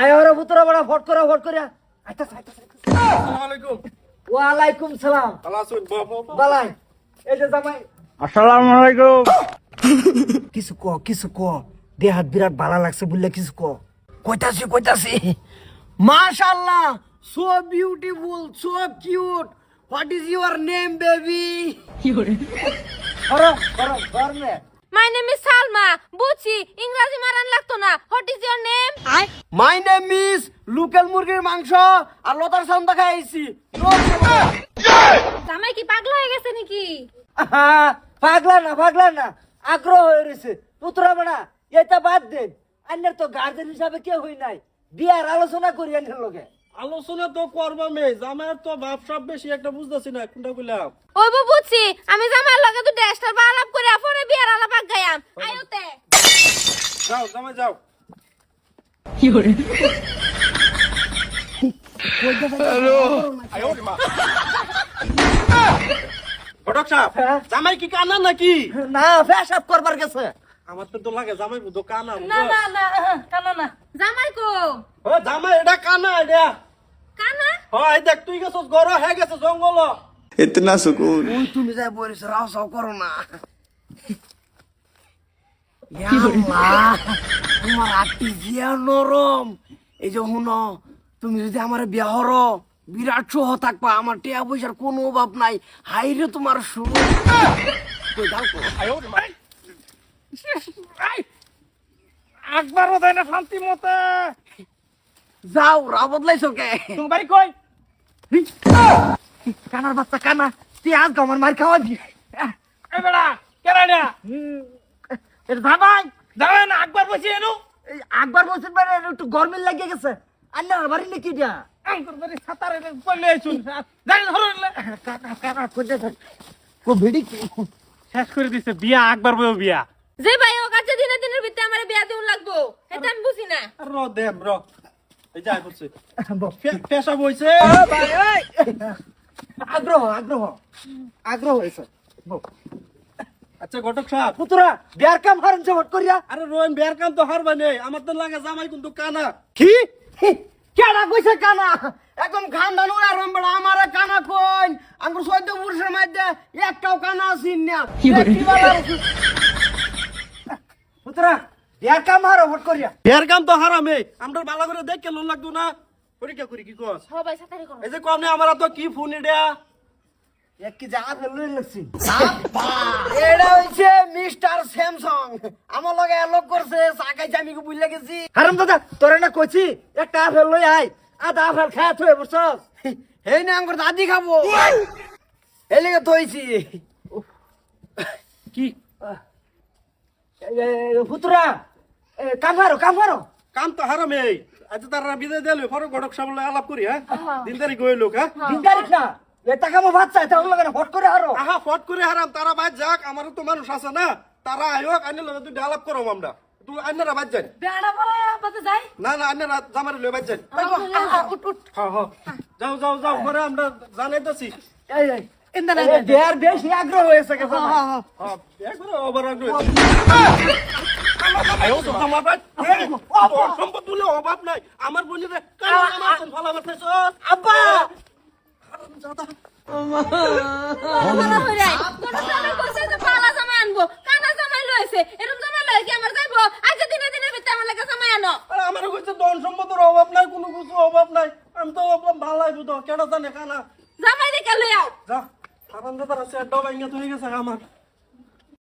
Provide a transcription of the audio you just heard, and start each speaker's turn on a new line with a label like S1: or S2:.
S1: আয় ওরা ভুতরা বড়া ফট করা ফট করিয়া আইতা আইতা
S2: আসসালামু আলাইকুম।
S1: সালাম।
S2: বাবা
S1: বালাই এই যে জামাই।
S3: আসসালামু আলাইকুম।
S1: কিছু ক কিছু ক। দেহাত বিরাট ভালো লাগছে বললে কিছু ক। কইতাছি কইতাছি। মাশাআল্লাহ so beautiful so cute what is your name baby কি করে করো করো করমে
S4: মাই নেম ইজ সালমা বুঝছি ইংরেজি মারান লাগতো না। What is your name
S1: my name is local মুরগির মাংস আর লতার সাউন্ড দেখা আইছি
S4: জামাই কি পাগল হয়ে গেছে নাকি?
S1: পাগলা না পাগলা না। আগ্রহ হয়ে রয়েছে। পুতরা বাড়া এটা বাদ দেন। আন্যের তো গার্জেন হিসাবে কেউ হই নাই। বিয়ার আলোচনা করি আন্যের লগে।
S2: আলোচনা তো করবা মে জামাইয়ের তো ভাব সব বেশি একটা বুঝতেছি না কোনটা কইলাম?
S4: ওই বউ বুঝছি আমি জামাইয়ের লগে তো বা আলাপ করে বিয়ার আলাপ গায়াম আইওতে
S2: যাও জামাই যাও। ঘটক সাহেব
S1: হ্যাঁ?
S2: জামাই কি কানা নাকি?
S1: না করবার গেছে।
S2: আমার তো তো লাগে জামাই বুঝো কানা
S4: না না না কানা না। জামাই কো?
S2: ও জামাই এটা কানা এটা। হয় দেখ তুই গেছস গরো হে গেছে জঙ্গল।
S1: তুমি যাই না। তোমার আটটি জিয়া নরম? এই যে তুমি যদি আমার বিয়া বিরাট সহ থাকবা আমার টিয়া পয়সার কোনো অভাব নাই। হাইরে তোমার শুরু
S2: একবারও দেয় না শান্তি মতে।
S1: যাও রা বদলাইছো কে?
S2: তুমি বাড়ি কই?
S1: কানার বাচ্চা কানা তুই আজ আমার মার খাওয়া দি।
S2: এ বেড়া কেরাডা
S1: এটা ভাবাই
S2: জামাই না একবার বসে এনো।
S1: এই আকবর বলছেন মানে একটু গরমিল লাগিয়ে গেছে। আন্নার বাড়ি নাকি দিয়া।
S2: আঙ্কুর বাড়ি সাতারে পড়লে শুন জানি ধরো
S1: কানা কানা কো ভিড়ি কি?
S2: শেষ করে দিছে বিয়া একবার বউ বিয়া।
S4: যে ভাই ও কাছে দিনে দিনের ভিতরে আমার বিয়া দিউন লাগবো এটা আমি বুঝি না।
S2: র দেম র।
S1: আগ্রহ আগ্রহ আগ্রহ হয়েছে।
S2: আচ্ছা ঘটক সাহেব।
S1: পুতুরা বিয়ার কাম হারেন করিয়া?
S2: আরে রোহন বিয়ার কাম তো হারবা নেই আমার তো লাগে জামাই কিন্তু কানা।
S1: কি? কেডা কইছে কানা? একদম খানদান উড়া রম্বড়া আমারে কানা কইন। আঙ্গুর সৈদ্য পুরুষের মধ্যে একটাও কানা আছিন না। পুতুরা কাম হট করিয়া।
S2: কাম তো হারামে আমরা ভালো করে দেখে লাগতো না? পরীক্ষা করি কি কস?
S4: সবাই সাতারি করো।
S2: এই যে কম নে আমার তো কি ফোন এটা?
S1: এক কি জায়গা ফেললে লাগছি এটা হইছে মিস্টার স্যামসাং। আমার লগে এলক করছে সাকাইছে আমি বুঝলে গেছি? হারাম দাদা তোরে না কইছি একটা আপেল লই আই আধা আপেল খায় থই বুঝছস হেই না আঙ্গুর দাদি খাব। এই লেগে থইছি।
S2: কি?
S1: ফুতুরা কাম হারো কাম হারো
S2: কাম তো হারামে আচ্ছা তারা বিদায় দিলে পরে ঘটক সাহেব আলাপ করি হ্যাঁ? দিন তারিখ হইল হ্যাঁ?
S1: দিনদারিক না এটা কামো ভাত চাই তাহলে লগে হট করে হারো?
S2: আহা ফট করে হারাম তারা বাদ যাক আমারও তো মানুষ আছে না। তারা আয়োক আইনের লগে তুই আলাপ করো আমরা তুই আইনারা বাদ যান।
S4: বেড়া বলা যাই।
S2: না না আইনারা জামার লয়ে বাদ
S4: উঠ উঠ।
S2: হ্যাঁ হ্যাঁ। যাও যাও যাও পরে আমরা জানাইতেছি।
S1: এই এই দেয়ার বেশি আগ্রহ হয়েছে গেছে না।
S2: হ্যাঁ একবারে ওভার আগ্রহ আমার ভাই তোর সম্পদ বলে অভাব নাই। আমার বোনের
S1: আব্বা!
S4: কি আমার লাগে
S2: কইছে ধন সম্পদের অভাব নাই কোনো কিছু অভাব নাই। আমি তো ভাবলাম ভালো লাগবে তো কেন জানে কানা।
S4: জামাই দেখে লই আও।
S2: যা। আরাম দাদার আছে একটা ভাঙ্গা হয়ে গেছে আমার।